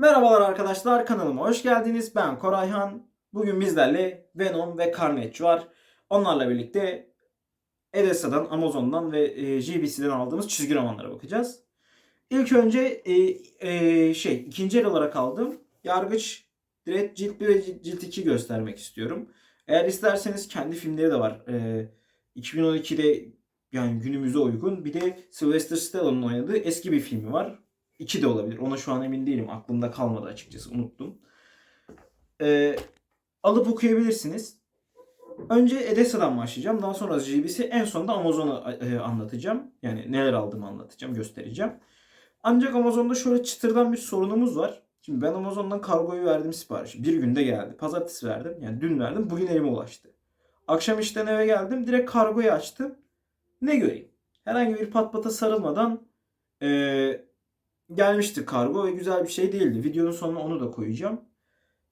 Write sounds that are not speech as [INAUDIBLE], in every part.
Merhabalar arkadaşlar kanalıma hoş geldiniz. Ben Korayhan. Bugün bizlerle Venom ve Carnage var. Onlarla birlikte Edessa'dan, Amazon'dan ve e, GBC'den aldığımız çizgi romanlara bakacağız. İlk önce e, e, şey ikinci el olarak aldım. Yargıç Direkt cilt 1 ve cilt 2 göstermek istiyorum. Eğer isterseniz kendi filmleri de var. E, 2012'de yani günümüze uygun. Bir de Sylvester Stallone'un oynadığı eski bir filmi var. 2 de olabilir. Ona şu an emin değilim. Aklımda kalmadı açıkçası. Unuttum. Ee, alıp okuyabilirsiniz. Önce Edessa'dan başlayacağım. Daha sonra GBC. En sonunda Amazon'u e, anlatacağım. Yani neler aldığımı anlatacağım, göstereceğim. Ancak Amazon'da şöyle çıtırdan bir sorunumuz var. Şimdi ben Amazon'dan kargoyu verdim siparişi. Bir günde geldi. Pazartesi verdim. Yani dün verdim. Bugün elime ulaştı. Akşam işten eve geldim. Direkt kargoyu açtım. Ne göreyim? Herhangi bir pat pata sarılmadan eee gelmişti kargo ve güzel bir şey değildi. Videonun sonuna onu da koyacağım.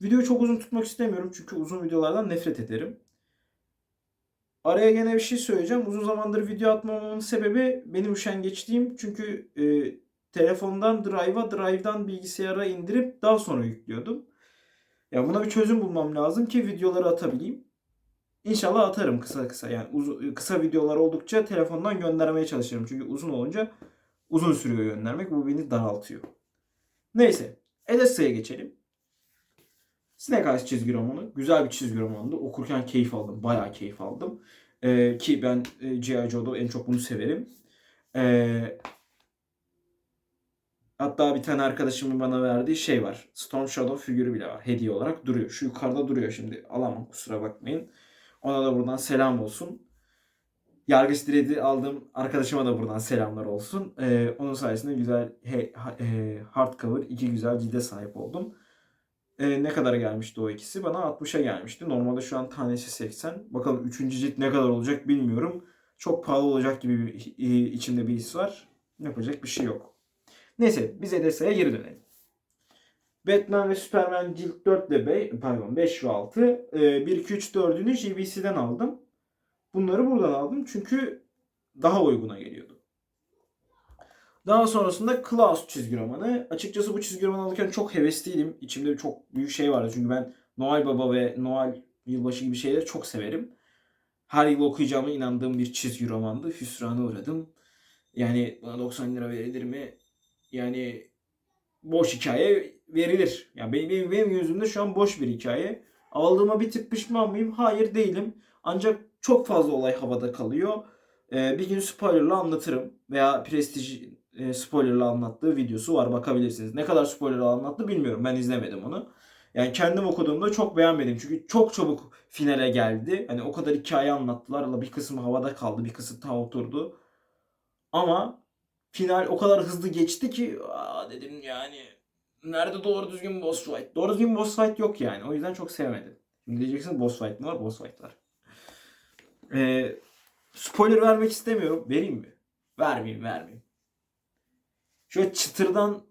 Videoyu çok uzun tutmak istemiyorum çünkü uzun videolardan nefret ederim. Araya gene bir şey söyleyeceğim. Uzun zamandır video atmamamın sebebi benim üşengeçliğim. Çünkü e, telefondan Drive'a, Drive'dan bilgisayara indirip daha sonra yüklüyordum. Ya buna bir çözüm bulmam lazım ki videoları atabileyim. İnşallah atarım kısa kısa. Yani uz- kısa videolar oldukça telefondan göndermeye çalışırım. Çünkü uzun olunca uzun sürüyor göndermek. Bu beni daraltıyor. Neyse. Edessa'ya geçelim. Snake Eyes çizgi romanı. Güzel bir çizgi romandı. Okurken keyif aldım. Bayağı keyif aldım. Ee, ki ben e, G.I. Joe'da en çok bunu severim. Ee, hatta bir tane arkadaşımın bana verdiği şey var. Storm Shadow figürü bile var. Hediye olarak duruyor. Şu yukarıda duruyor şimdi. Alamam kusura bakmayın. Ona da buradan selam olsun. Yargıç Dread'i aldığım arkadaşıma da buradan selamlar olsun. Ee, onun sayesinde güzel he, ha- hardcover iki güzel cilde sahip oldum. Ee, ne kadar gelmişti o ikisi? Bana 60'a gelmişti. Normalde şu an tanesi 80. Bakalım 3. cilt ne kadar olacak bilmiyorum. Çok pahalı olacak gibi bir, e, içimde bir his var. Yapacak bir şey yok. Neyse biz Edessa'ya geri dönelim. Batman ve Superman cilt 4 ile 5, pardon 5 ve 6. e, 1, 2, 3, 4'ünü GBC'den aldım. Bunları buradan aldım çünkü daha uyguna geliyordu. Daha sonrasında Klaus çizgi romanı. Açıkçası bu çizgi romanı alırken çok hevesliydim. İçimde çok büyük şey vardı. Çünkü ben Noel Baba ve Noel Yılbaşı gibi şeyleri çok severim. Her yıl okuyacağıma inandığım bir çizgi romandı. Hüsrana uğradım. Yani bana 90 lira verilir mi? Yani boş hikaye verilir. Yani benim, benim, benim gözümde şu an boş bir hikaye. Aldığıma bir tık pişman mıyım? Hayır değilim. Ancak çok fazla olay havada kalıyor. Ee, bir gün spoilerla anlatırım. Veya Prestige e, spoilerla anlattığı videosu var bakabilirsiniz. Ne kadar spoilerla anlattı bilmiyorum. Ben izlemedim onu. Yani kendim okuduğumda çok beğenmedim. Çünkü çok çabuk finale geldi. Hani o kadar hikaye anlattılar. ama Bir kısmı havada kaldı. Bir kısmı tam oturdu. Ama final o kadar hızlı geçti ki aa dedim yani nerede doğru düzgün boss fight? Doğru düzgün boss fight yok yani. O yüzden çok sevmedim. Şimdi diyeceksiniz boss fight mı var? Boss fight var. Ee, spoiler vermek istemiyorum. Vereyim mi? Vermeyeyim, vermeyeyim. Şöyle çıtırdan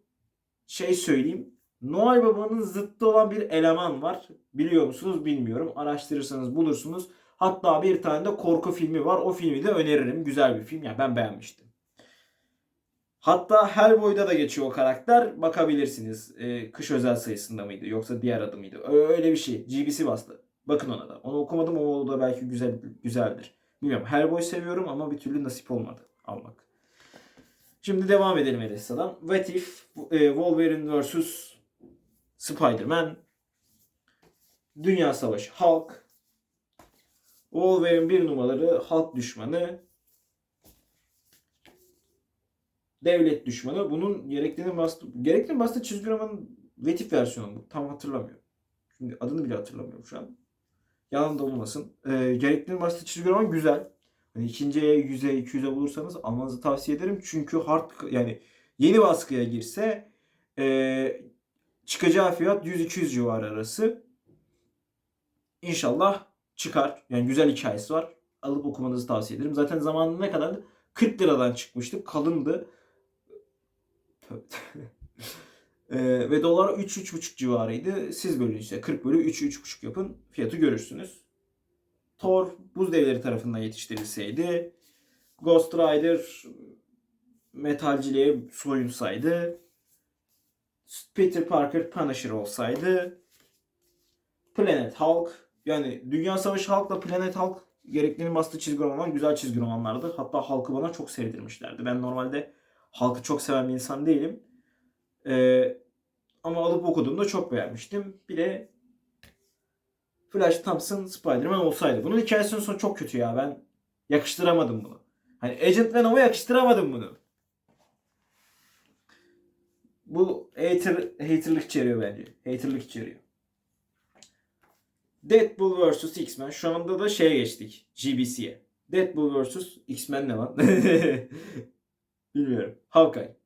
şey söyleyeyim. Noel Baba'nın zıttı olan bir eleman var. Biliyor musunuz bilmiyorum. Araştırırsanız bulursunuz. Hatta bir tane de korku filmi var. O filmi de öneririm. Güzel bir film. Yani ben beğenmiştim. Hatta Hellboy'da da geçiyor o karakter. Bakabilirsiniz. Ee, kış özel sayısında mıydı yoksa diğer adı mıydı? Öyle bir şey. GBC bastı. Bakın ona da. Onu okumadım ama o da belki güzel güzeldir. Bilmiyorum. Hellboy seviyorum ama bir türlü nasip olmadı almak. Şimdi devam edelim Edessa'dan. What If, e, Wolverine vs. Spider-Man, Dünya Savaşı, Hulk, Wolverine bir numaraları Hulk düşmanı, devlet düşmanı. Bunun gerektiğini bastı, gerektiğini bastı çizgi romanın What If versiyonu. Tam hatırlamıyorum. Şimdi adını bile hatırlamıyorum şu an. Yalan da olmasın. E, gerektiğini bastı çizgi roman güzel. Hani ikinciye 100'e 200'e bulursanız almanızı tavsiye ederim. Çünkü hard yani yeni baskıya girse e, çıkacağı fiyat 100-200 civarı arası. İnşallah çıkar. Yani güzel hikayesi var. Alıp okumanızı tavsiye ederim. Zaten zamanında ne kadardı? 40 liradan çıkmıştı. Kalındı. [LAUGHS] e, ve dolar 3-3,5 civarıydı. Siz bölün işte 40 bölü 3-3,5 yapın. Fiyatı görürsünüz. Thor buz devleri tarafından yetiştirilseydi Ghost Rider metalciliğe soyunsaydı Peter Parker Punisher olsaydı Planet Hulk yani Dünya Savaşı Hulk'la Planet Hulk gereklerini bastığı çizgi romanlar güzel çizgi romanlardı. Hatta Hulk'ı bana çok sevdirmişlerdi. Ben normalde Hulk'ı çok seven bir insan değilim. Ee, ama alıp okuduğumda çok beğenmiştim. Bir de Flash Thompson Spider-Man olsaydı. Bunun hikayesinin sonu çok kötü ya. Ben yakıştıramadım bunu. Hani Agent Venom'a yakıştıramadım bunu. Bu hater, haterlık içeriyor bence. Haterlık içeriyor. Deadpool vs. X-Men. Şu anda da şeye geçtik. GBC'ye. Deadpool vs. X-Men ne lan? [LAUGHS] Bilmiyorum. Hawkeye.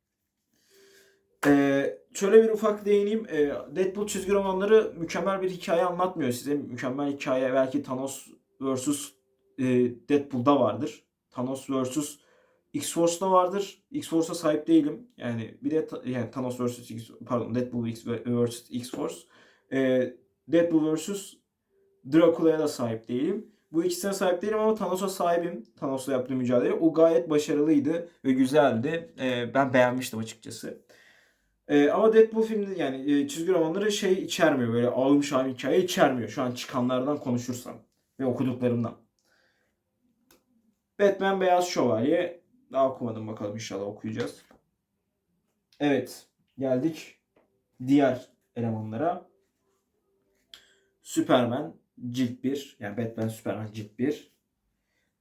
Ee, şöyle bir ufak değineyim. Ee, Deadpool çizgi romanları mükemmel bir hikaye anlatmıyor size. Mükemmel hikaye belki Thanos vs. E, Deadpool'da vardır. Thanos vs. X-Force'da vardır. X-Force'a sahip değilim. Yani bir de yani Thanos vs. X, pardon Deadpool vs. X-Force. Ee, Deadpool vs. Dracula'ya da sahip değilim. Bu ikisine sahip değilim ama Thanos'a sahibim. Thanos'la yaptığım mücadele. O gayet başarılıydı ve güzeldi. Ee, ben beğenmiştim açıkçası. Ee, ama Deadpool filmi yani e, çizgi romanları şey içermiyor. Böyle ağım şahım hikaye içermiyor. Şu an çıkanlardan konuşursam ve okuduklarımdan. Batman Beyaz Şövalye. Daha okumadım bakalım inşallah okuyacağız. Evet geldik diğer elemanlara. Superman cilt 1. Yani Batman Superman cilt 1.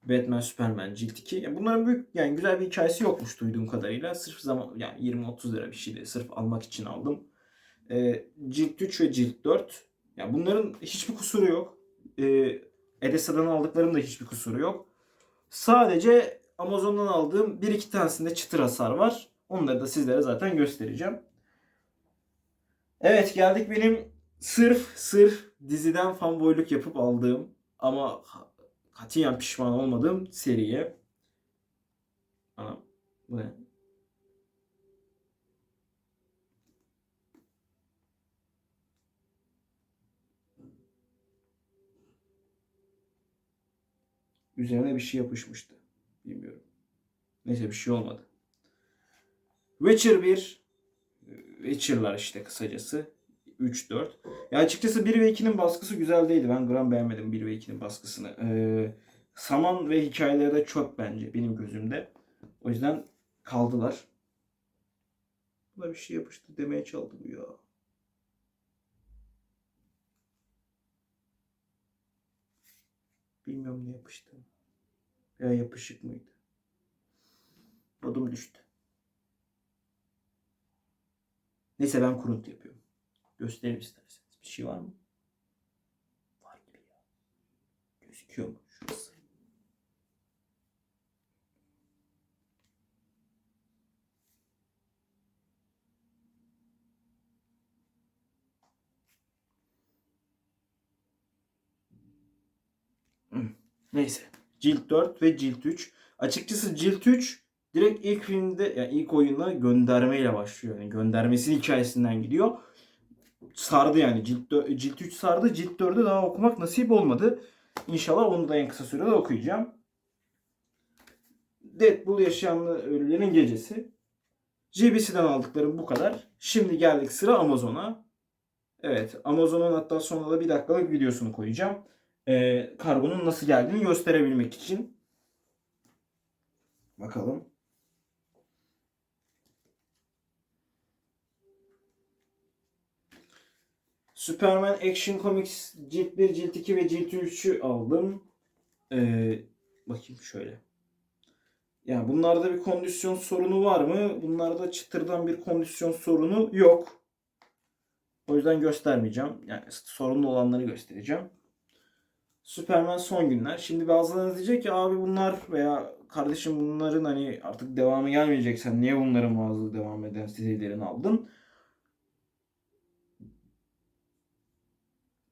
Batman Superman cilt 2. Yani bunların büyük yani güzel bir hikayesi yokmuş duyduğum kadarıyla. Sırf zaman yani 20-30 lira bir şeydi. Sırf almak için aldım. Ee, cilt 3 ve cilt 4. Yani bunların hiçbir kusuru yok. Ee, Edessa'dan aldıklarım da hiçbir kusuru yok. Sadece Amazon'dan aldığım bir iki tanesinde çıtır hasar var. Onları da sizlere zaten göstereceğim. Evet geldik benim sırf sırf diziden fanboyluk yapıp aldığım ama katiyen pişman olmadığım seriye. Anam bu ne? Üzerine bir şey yapışmıştı. Bilmiyorum. Neyse bir şey olmadı. Witcher 1 Witcher'lar işte kısacası. 3 4. Ya açıkçası 1 ve 2'nin baskısı güzel değildi. Ben gram beğenmedim 1 ve 2'nin baskısını. Ee, Saman ve hikayeleri de çöp bence benim gözümde. O yüzden kaldılar. Buna bir şey yapıştı demeye çaldı bu ya. Bilmiyorum ne yapıştı. Veya yapışık mıydı? Modum düştü. Neyse ben kuruntu yapıyorum. Göstereyim isterseniz. Bir şey var mı? Var gibi ya. Gözüküyor mu? Şurası. Hı, Neyse. Cilt 4 ve Cilt 3. Açıkçası Cilt 3 direkt ilk filmde yani ilk oyuna göndermeyle başlıyor. Yani göndermesi hikayesinden gidiyor. Sardı yani. Cilt, cilt 3 sardı. Cilt 4'ü daha okumak nasip olmadı. İnşallah onu da en kısa sürede okuyacağım. Deadpool Yaşayanlı Ölülerin Gecesi. GBC'den aldıklarım bu kadar. Şimdi geldik sıra Amazon'a. Evet Amazon'un hatta sonunda da bir dakikalık videosunu koyacağım. Ee, kargonun nasıl geldiğini gösterebilmek için. Bakalım. Superman Action Comics cilt 1, cilt 2 ve cilt 3'ü aldım. Ee, bakayım şöyle. Yani bunlarda bir kondisyon sorunu var mı? Bunlarda çıtırdan bir kondisyon sorunu yok. O yüzden göstermeyeceğim. Yani sorunlu olanları göstereceğim. Superman son günler. Şimdi bazılarınız diyecek ki abi bunlar veya kardeşim bunların hani artık devamı gelmeyecek. Sen niye bunların bazı devam eden serilerini aldın?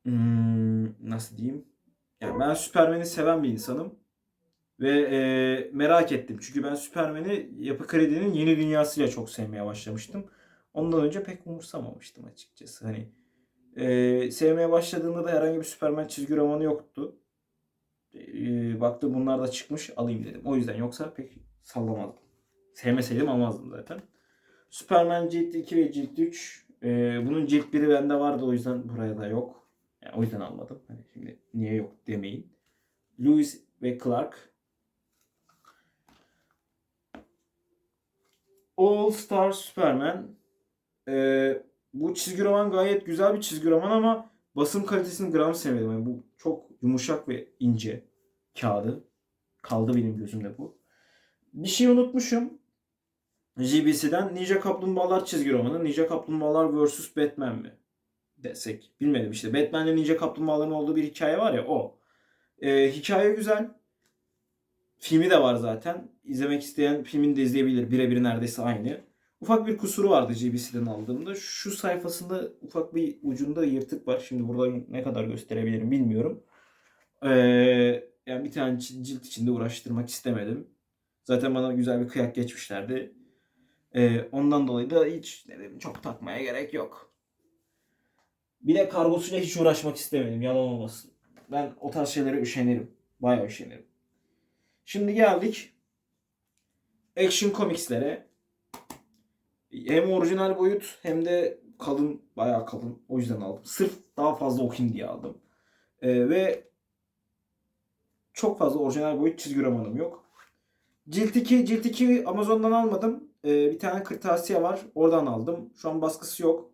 Hmm, nasıl diyeyim? Yani ben Superman'i seven bir insanım. Ve e, merak ettim. Çünkü ben Superman'i Yapı Kredi'nin yeni dünyasıyla çok sevmeye başlamıştım. Ondan önce pek umursamamıştım açıkçası. Hani e, sevmeye başladığımda da herhangi bir Superman çizgi romanı yoktu. E, baktım bunlar da çıkmış alayım dedim. O yüzden yoksa pek sallamazdım. Sevmeseydim almazdım zaten. Superman cilt 2 ve cilt 3 Ee, bunun cilt biri bende vardı o yüzden buraya da yok. Yani o yüzden almadım. Hani şimdi niye yok demeyin. Lewis ve Clark. All Star Superman. Ee, bu çizgi roman gayet güzel bir çizgi roman ama basım kalitesini gram sevmedim. Yani bu çok yumuşak ve ince kağıdı. Kaldı benim gözümde bu. Bir şey unutmuşum. JBC'den Ninja Kaplumbağalar çizgi romanı. Ninja Kaplumbağalar vs. Batman mi? Desek. Bilmedim işte. Batman'le Ninja Kaplumbağaların olduğu bir hikaye var ya o. Ee, hikaye güzel. Filmi de var zaten. İzlemek isteyen filmini de izleyebilir. Birebir neredeyse aynı. Ufak bir kusuru vardı JBC'den aldığımda. Şu sayfasında ufak bir ucunda yırtık var. Şimdi burada ne kadar gösterebilirim bilmiyorum. Ee, yani bir tane cilt içinde uğraştırmak istemedim. Zaten bana güzel bir kıyak geçmişlerdi. Ee, ondan dolayı da hiç ne dedim, çok takmaya gerek yok. Bir de kargosuyla hiç uğraşmak istemedim. Yalan olmasın. Ben o tarz şeylere üşenirim. Bayağı üşenirim. Şimdi geldik Action Comics'lere. Hem orijinal boyut hem de kalın, bayağı kalın. O yüzden aldım. Sırf daha fazla okuyayım diye aldım. Ee, ve çok fazla orijinal boyut çizgi romanım yok. Cilt 2, Cilt 2 Amazon'dan almadım. Ee, bir tane kırtasiye var. Oradan aldım. Şu an baskısı yok.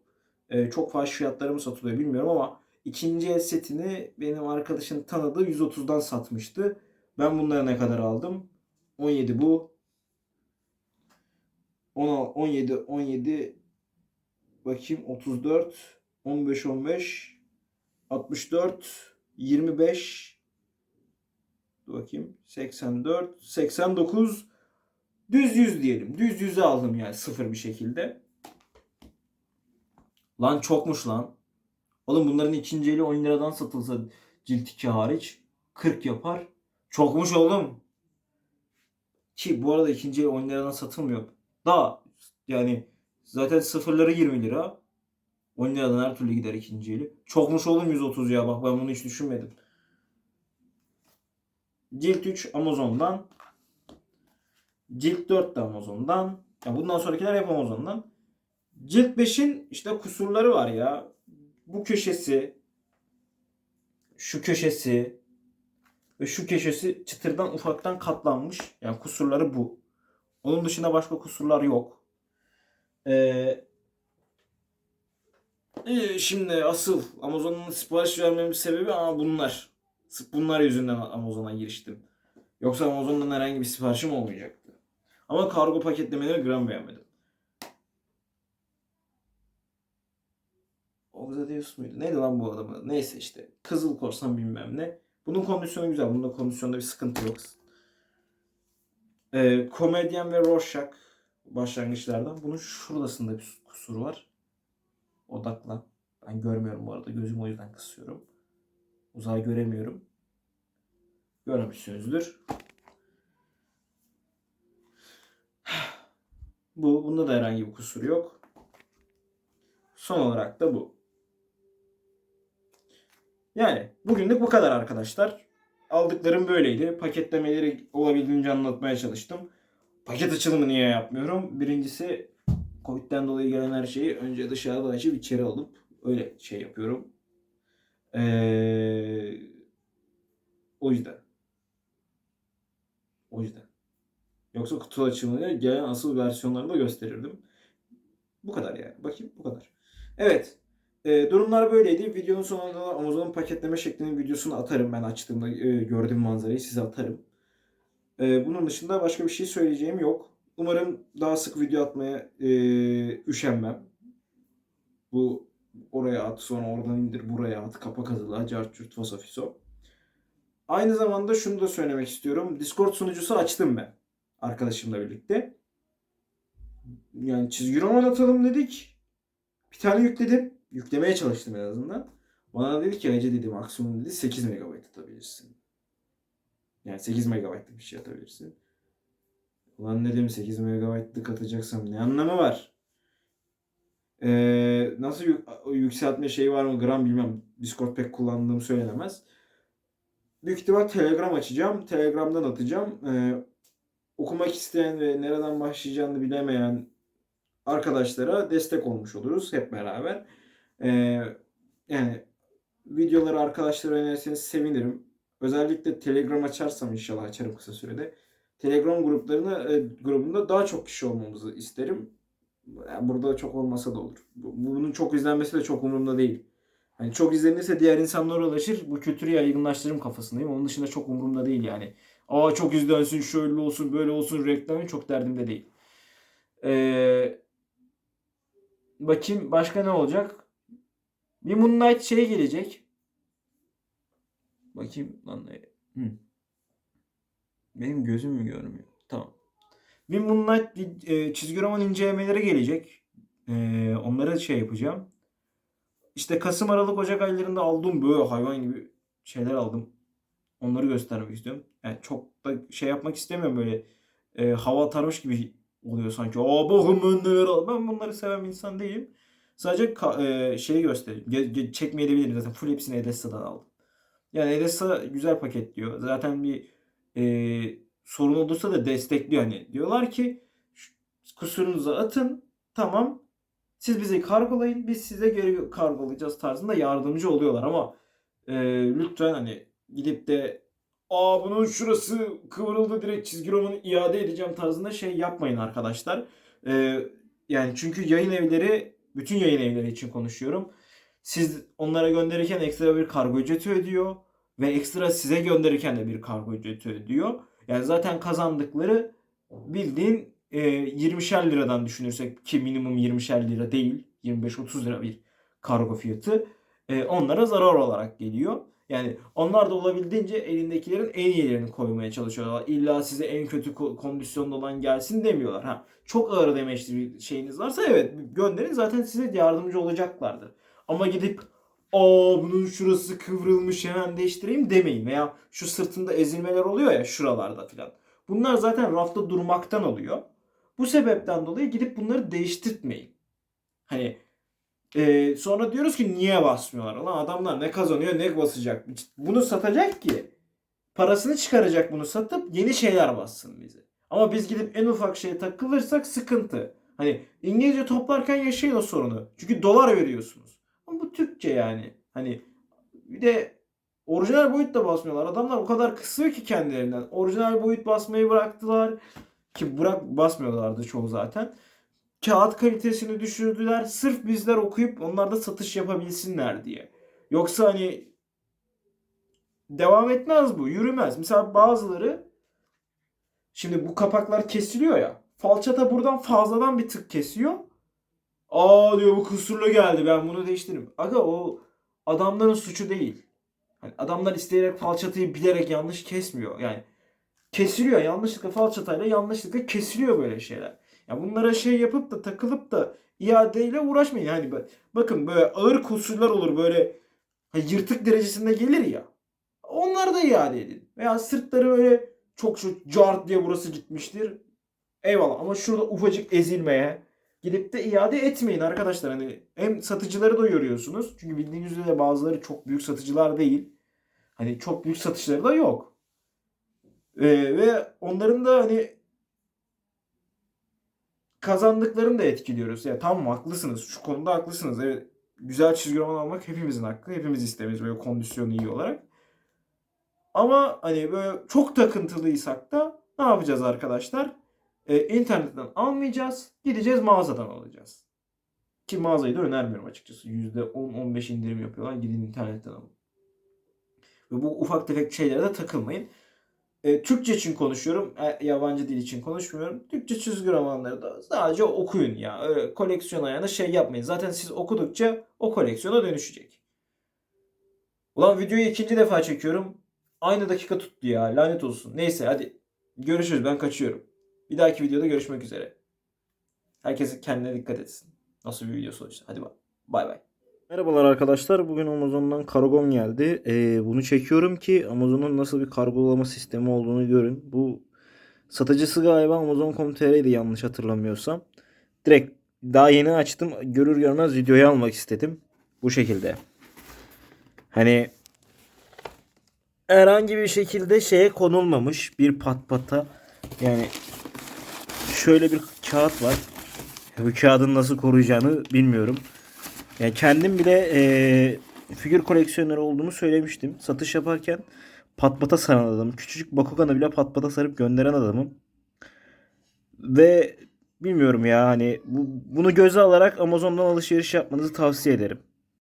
Ee, çok fahiş fiyatları mı satılıyor bilmiyorum ama ikinci el setini benim arkadaşım tanıdığı 130'dan satmıştı. Ben bunları ne kadar aldım? 17 bu. 10, 17, 17 bakayım 34, 15, 15, 64, 25 Dur bakayım 84, 89 düz 100 diyelim. Düz 100'e aldım yani sıfır bir şekilde. Lan çokmuş lan. Oğlum bunların ikinci eli 10 liradan satılsa cilt 2 hariç 40 yapar. Çokmuş oğlum. Ki bu arada ikinci el 10 liradan satılmıyor. Daha yani zaten sıfırları 20 lira. 10 liradan her türlü gider ikinci eli. Çokmuş oğlum 130 ya bak ben bunu hiç düşünmedim. Cilt 3 Amazon'dan. Cilt 4 de Amazon'dan. Ya bundan sonrakiler hep Amazon'dan. Cilt 5'in işte kusurları var ya. Bu köşesi, şu köşesi ve şu köşesi çıtırdan ufaktan katlanmış. Yani kusurları bu. Onun dışında başka kusurlar yok. Ee, e, şimdi asıl Amazon'un sipariş vermemin sebebi ama bunlar. Sırf bunlar yüzünden Amazon'a giriştim. Yoksa Amazon'dan herhangi bir siparişim olmayacaktı. Ama kargo paketlemeleri gram beğenmedim. Oxadeus muydu? Neydi lan bu adamı? Neyse işte. Kızıl korsan bilmem ne. Bunun kondisyonu güzel. Bunda kondisyonda bir sıkıntı yok. Ee, komedyen ve Rorschach başlangıçlardan. Bunun şuradasında bir kusur var. Odakla. Ben görmüyorum bu arada. Gözümü o yüzden kısıyorum. Uzağı göremiyorum. Görmüşsünüzdür. [SIGHS] Bu. Bunda da herhangi bir kusur yok. Son olarak da bu. Yani bugünlük bu kadar arkadaşlar. Aldıklarım böyleydi. Paketlemeleri olabildiğince anlatmaya çalıştım. Paket açılımı niye yapmıyorum? Birincisi Covid'den dolayı gelen her şeyi önce dışarıda açıp içeri alıp öyle şey yapıyorum. Ee, o yüzden. O yüzden. Yoksa kutu açılımıyla gelen asıl versiyonlarını da gösterirdim. Bu kadar yani. Bakayım bu kadar. Evet. E, durumlar böyleydi. Videonun sonunda da Amazon'un paketleme şeklinin videosunu atarım. Ben açtığımda e, gördüğüm manzarayı size atarım. E, bunun dışında başka bir şey söyleyeceğim yok. Umarım daha sık video atmaya e, üşenmem. Bu oraya at sonra oradan indir buraya at kapak hazırla cartçurt fasafiso. Aynı zamanda şunu da söylemek istiyorum. Discord sunucusu açtım ben. Arkadaşımla birlikte. Yani çizgi roman atalım dedik. Bir tane yükledim. Yüklemeye çalıştım en azından. Bana dedi ki Ece dedi maksimum dedi 8 MB atabilirsin. Yani 8 MB'lık bir şey atabilirsin. Ulan dedim 8 MB'lık atacaksam ne anlamı var? Ee, nasıl yük- yükseltme şeyi var mı gram bilmem. Discord pek kullandığım söylenemez. Büyük ihtimal Telegram açacağım. Telegram'dan atacağım. Ee, okumak isteyen ve nereden başlayacağını bilemeyen arkadaşlara destek olmuş oluruz hep beraber. Ee, yani videoları arkadaşlara önerirseniz sevinirim. Özellikle Telegram açarsam inşallah açarım kısa sürede. Telegram gruplarına e, grubunda daha çok kişi olmamızı isterim. Yani burada çok olmasa da olur. Bu- Bunun çok izlenmesi de çok umurumda değil. Hani çok izlenirse diğer insanlara ulaşır. Bu kültürü yaygınlaştırırım kafasındayım. Onun dışında çok umurumda değil yani. Aa çok izlensin, şöyle olsun, böyle olsun reklamı çok derdimde değil. Ee, bakayım başka ne olacak? Bir Moonlight şey gelecek. Bakayım lan ne? Hı. Benim gözüm mü görmüyor? Tamam. Bir Moonlight e, çizgi roman incelemeleri gelecek. E, onları şey yapacağım. İşte Kasım, Aralık, Ocak aylarında aldığım böyle hayvan gibi şeyler aldım. Onları göstermek istiyorum. Yani çok da şey yapmak istemiyorum böyle e, hava atarmış gibi oluyor sanki. Aa bakın ben neler aldım. Ben bunları seven insan değilim. Sadece e, şeyi göstereyim. Ge- ge- çekmeyebilirim zaten. Full hepsini Edessa'dan aldım. Yani Edessa güzel paketliyor. Zaten bir e, sorun olursa da destekliyor. Hani diyorlar ki "Şu kusurunuzu atın. Tamam. Siz bizi kargolayın. Biz size geri kargolayacağız tarzında yardımcı oluyorlar ama e, lütfen hani gidip de aa bunun şurası kıvrıldı direkt çizgi romanı iade edeceğim tarzında şey yapmayın arkadaşlar. E, yani çünkü yayın evleri bütün yayın evleri için konuşuyorum. Siz onlara gönderirken ekstra bir kargo ücreti ödüyor ve ekstra size gönderirken de bir kargo ücreti ödüyor. Yani zaten kazandıkları bildiğin e, 20'şer liradan düşünürsek ki minimum 20'şer lira değil 25-30 lira bir kargo fiyatı e, onlara zarar olarak geliyor. Yani onlar da olabildiğince elindekilerin en iyilerini koymaya çalışıyorlar. İlla size en kötü ko- kondisyonda olan gelsin demiyorlar. Ha, çok ağır demeçli bir şeyiniz varsa evet gönderin zaten size yardımcı olacaklardır. Ama gidip aa bunun şurası kıvrılmış hemen değiştireyim demeyin. Veya şu sırtında ezilmeler oluyor ya şuralarda filan. Bunlar zaten rafta durmaktan oluyor. Bu sebepten dolayı gidip bunları değiştirtmeyin. Hani e, sonra diyoruz ki niye basmıyorlar? Lan adamlar ne kazanıyor ne basacak? Bunu satacak ki parasını çıkaracak bunu satıp yeni şeyler bassın bize. Ama biz gidip en ufak şeye takılırsak sıkıntı. Hani İngilizce toplarken yaşayın o sorunu. Çünkü dolar veriyorsunuz. Ama bu Türkçe yani. Hani bir de orijinal boyut da basmıyorlar. Adamlar o kadar kısıyor ki kendilerinden. Orijinal boyut basmayı bıraktılar. Ki bırak basmıyorlardı çoğu zaten. Kağıt kalitesini düşürdüler. Sırf bizler okuyup onlar da satış yapabilsinler diye. Yoksa hani devam etmez bu. Yürümez. Mesela bazıları şimdi bu kapaklar kesiliyor ya. Falçata buradan fazladan bir tık kesiyor. Aa diyor bu kusurlu geldi ben bunu değiştiririm. Aga o adamların suçu değil. Hani adamlar isteyerek falçatayı bilerek yanlış kesmiyor. Yani kesiliyor yanlışlıkla falçatayla yanlışlıkla kesiliyor böyle şeyler. Ya bunlara şey yapıp da takılıp da iadeyle uğraşmayın. Yani bak- bakın böyle ağır kusurlar olur böyle yırtık derecesinde gelir ya. Onları da iade edin. Veya sırtları böyle çok şu cart diye burası gitmiştir. Eyvallah ama şurada ufacık ezilmeye gidip de iade etmeyin arkadaşlar. Hani hem satıcıları da yoruyorsunuz. Çünkü bildiğiniz üzere bazıları çok büyük satıcılar değil. Hani çok büyük satışları da yok. Ee, ve onların da hani kazandıklarını da etkiliyoruz. Ya tamam haklısınız. Şu konuda haklısınız. Evet, güzel çizgi roman almak hepimizin hakkı. Hepimiz isteriz böyle kondisyonu iyi olarak. Ama hani böyle çok takıntılıysak da ne yapacağız arkadaşlar? Ee, internetten almayacağız. Gideceğiz mağazadan alacağız. Ki mağazayı da önermiyorum açıkçası. %10-15 indirim yapıyorlar. Gidin internetten alın. Ve bu ufak tefek şeylere de takılmayın. E, Türkçe için konuşuyorum. E, yabancı dil için konuşmuyorum. Türkçe çizgi romanları da sadece okuyun ya. Öyle koleksiyon ayağına şey yapmayın. Zaten siz okudukça o koleksiyona dönüşecek. Ulan videoyu ikinci defa çekiyorum. Aynı dakika tuttu ya. Lanet olsun. Neyse hadi. Görüşürüz. Ben kaçıyorum. Bir dahaki videoda görüşmek üzere. Herkes kendine dikkat etsin. Nasıl bir video sonuçta. Hadi bay bay. Merhabalar arkadaşlar. Bugün Amazon'dan kargom geldi. Ee, bunu çekiyorum ki Amazon'un nasıl bir kargolama sistemi olduğunu görün. Bu satıcısı galiba Amazon.com.tr'ydi yanlış hatırlamıyorsam. Direkt daha yeni açtım. Görür görmez videoyu almak istedim. Bu şekilde. Hani herhangi bir şekilde şeye konulmamış bir pat pata. Yani şöyle bir kağıt var. Bu kağıdın nasıl koruyacağını bilmiyorum. Yani kendim bile eee, figür koleksiyoneri olduğumu söylemiştim. Satış yaparken pat pata saran adamım. Küçücük Bakugan'ı bile pat pata sarıp gönderen adamım. Ve bilmiyorum ya hani bu, bunu göze alarak Amazon'dan alışveriş yapmanızı tavsiye ederim.